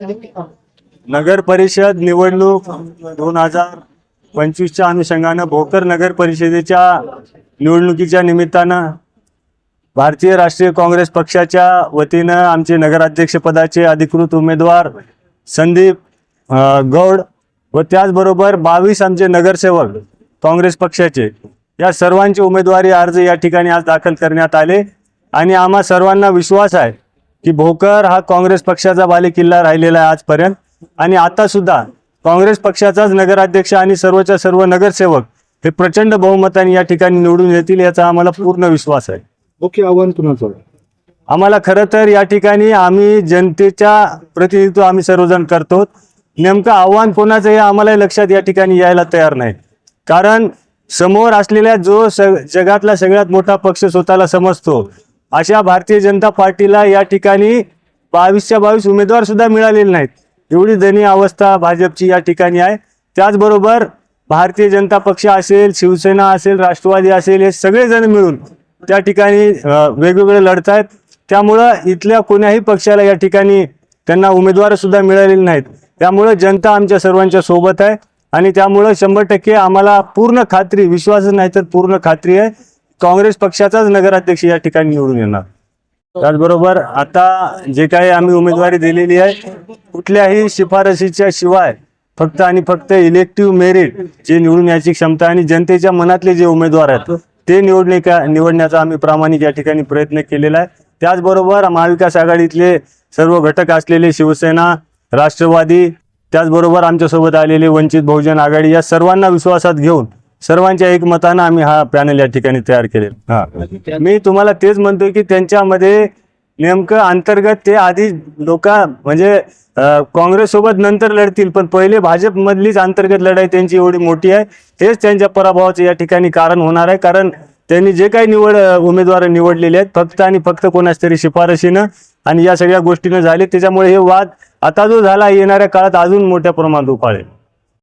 नगर परिषद निवडणूक दोन हजार पंचवीसच्या अनुषंगानं भोकर नगर परिषदेच्या निवडणुकीच्या निमित्तानं भारतीय राष्ट्रीय काँग्रेस पक्षाच्या वतीनं आमचे नगराध्यक्षपदाचे अधिकृत उमेदवार संदीप गौड व त्याचबरोबर बावीस आमचे नगरसेवक काँग्रेस पक्षाचे या सर्वांचे उमेदवारी अर्ज या ठिकाणी आज दाखल करण्यात आले. आणि आम्हा सर्वांना विश्वास आहे की भोकर हा काँग्रेस पक्षाचा बालेकिल्ला राहिलेला आहे आजपर्यंत. आणि आता सुद्धा काँग्रेस पक्षाचाच नगराध्यक्ष आणि सर्वच्या सर्व नगरसेवक हे प्रचंड बहुमताने या ठिकाणी निवडून येतील याचा आम्हाला पूर्ण विश्वास आहे. मुख्य आव्हान कुणाचं? आम्हाला खरं तर या ठिकाणी आम्ही जनतेच्या प्रतिनिधित्व आम्ही सर्वजण करतो. नेमकं आव्हान कोणाचं हे आम्हाला लक्षात या ठिकाणी यायला तयार नाही. कारण समोर असलेल्या जो स जगातला सगळ्यात मोठा पक्ष स्वतःला समजतो अशा भारतीय जनता पार्टीला या ठिकाणी बावीसच्या बावीस उमेदवार सुद्धा मिळालेले नाहीत. एवढी दयनीय अवस्था भाजपची या ठिकाणी आहे. त्याचबरोबर भारतीय जनता पक्ष असेल शिवसेना असेल राष्ट्रवादी असेल हे सगळेजण मिळून त्या ठिकाणी वेगवेगळे लढत आहेत. त्यामुळं इथल्या कोण्याही पक्षाला या ठिकाणी त्यांना उमेदवार सुद्धा मिळालेले नाहीत. त्यामुळं जनता आमच्या सर्वांच्या सोबत आहे आणि त्यामुळं शंभर टक्के आम्हाला पूर्ण खात्री विश्वासच नाही तर पूर्ण खात्री आहे. काँग्रेस पक्षाचाच नगराध्यक्ष या ठिकाणी निवडून येणार. त्याचबरोबर आता जे काही आम्ही उमेदवारी दिलेली आहे कुठल्याही शिफारशीच्या शिवाय फक्त आणि फक्त इलेक्टिव्ह मेरिट जे निवडून याची क्षमता आणि जनतेच्या मनातले जे उमेदवार आहेत ते निवडणे निवडण्याचा आम्ही प्रामाणिक या ठिकाणी प्रयत्न केलेला आहे. त्याचबरोबर महाविकास आघाडीतले सर्व घटक असलेले शिवसेना राष्ट्रवादी त्याचबरोबर आमच्यासोबत आलेले वंचित बहुजन आघाडी या सर्वांना विश्वासात घेऊन सर्वांच्या एकमतानं आम्ही हा पॅनल या ठिकाणी तयार केलेला. हा. मी तुम्हाला तेच म्हणतोय की त्यांच्यामध्ये नेमकं अंतर्गत ते आधी लोक म्हणजे अं, काँग्रेससोबत नंतर लढतील पण पहिले भाजपमधलीच अंतर्गत लढाई त्यांची एवढी मोठी आहे. हेच त्यांच्या पराभवाचं या ठिकाणी कारण होणार आहे. कारण त्यांनी जे काही निवड उमेदवार निवडलेले आहेत फक्त आणि फक्त कोणाच तरी शिफारशीनं आणि या सगळ्या गोष्टीनं झाले. त्याच्यामुळे हे वाद आता जो झाला येणाऱ्या काळात अजून मोठ्या प्रमाणात उफाळेल.